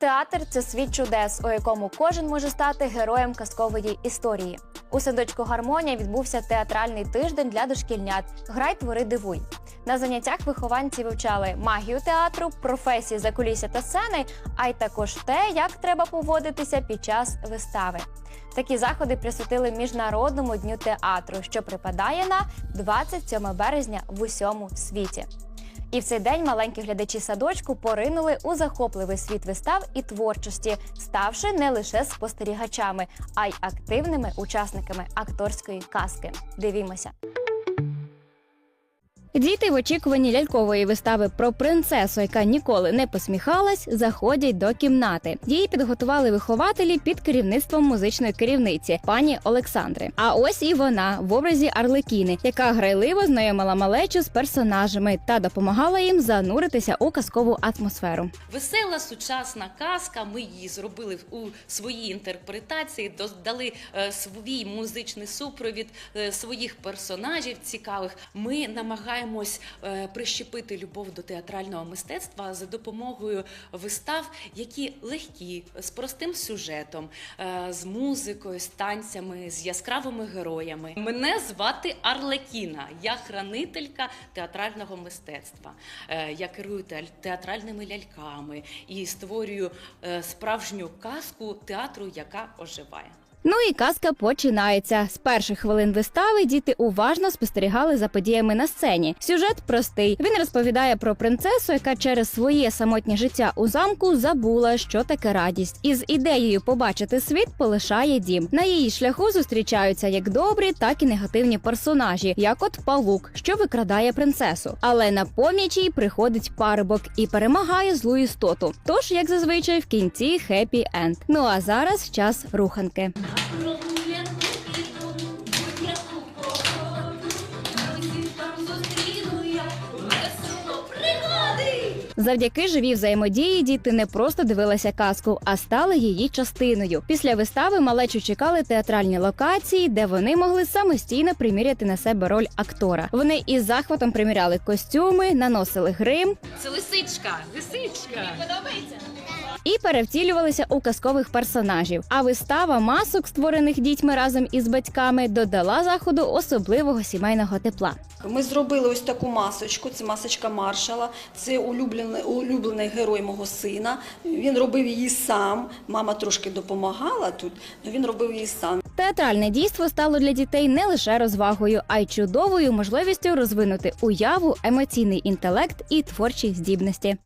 Театр це світ чудес, у якому кожен може стати героєм казкової історії. У садочку Гармонія відбувся театральний тиждень для дошкільнят. Грай твори дивуй. На заняттях вихованці вивчали магію театру, професії за кулісся та сцени, а й також те, як треба поводитися під час вистави. Такі заходи присвятили міжнародному дню театру, що припадає на 27 березня в усьому світі. І в цей день маленькі глядачі садочку поринули у захопливий світ вистав і творчості, ставши не лише спостерігачами, а й активними учасниками акторської казки. Дивімося. Діти в очікуванні лялькової вистави про принцесу, яка ніколи не посміхалась, заходять до кімнати. Її підготували вихователі під керівництвом музичної керівниці пані Олександри. А ось і вона в образі Арлекіни, яка грайливо знайомила малечу з персонажами та допомагала їм зануритися у казкову атмосферу. Весела сучасна казка. Ми її зробили у своїй інтерпретації, додали е, свій музичний супровід е, своїх персонажів цікавих. Ми намагаємось е, прищепити любов до театрального мистецтва за допомогою вистав, які легкі, з простим сюжетом, е, з музикою, з танцями, з яскравими героями. Мене звати Арлекіна. Я хранителька театрального мистецтва. Е, Я керую театральними ляльками і створюю справжню казку театру, яка оживає. Ну і казка починається. З перших хвилин вистави діти уважно спостерігали за подіями на сцені. Сюжет простий. Він розповідає про принцесу, яка через своє самотнє життя у замку забула, що таке радість, і з ідеєю побачити світ полишає дім. На її шляху зустрічаються як добрі, так і негативні персонажі, як от павук, що викрадає принцесу. Але на поміч їй приходить парубок і перемагає злу істоту. Тож, як зазвичай, в кінці хеппі енд. Ну а зараз час руханки. Thank you. Завдяки живій взаємодії діти не просто дивилися казку, а стали її частиною. Після вистави малечу чекали театральні локації, де вони могли самостійно приміряти на себе роль актора. Вони із захватом приміряли костюми, наносили грим Це лисичка, лисичка. і перевтілювалися у казкових персонажів. А вистава масок, створених дітьми разом із батьками, додала заходу особливого сімейного тепла. Ми зробили ось таку масочку. Це масочка маршала. Це улюблений, улюблений герой мого сина. Він робив її сам. Мама трошки допомагала тут, але він робив її сам. Театральне дійство стало для дітей не лише розвагою, а й чудовою можливістю розвинути уяву, емоційний інтелект і творчі здібності.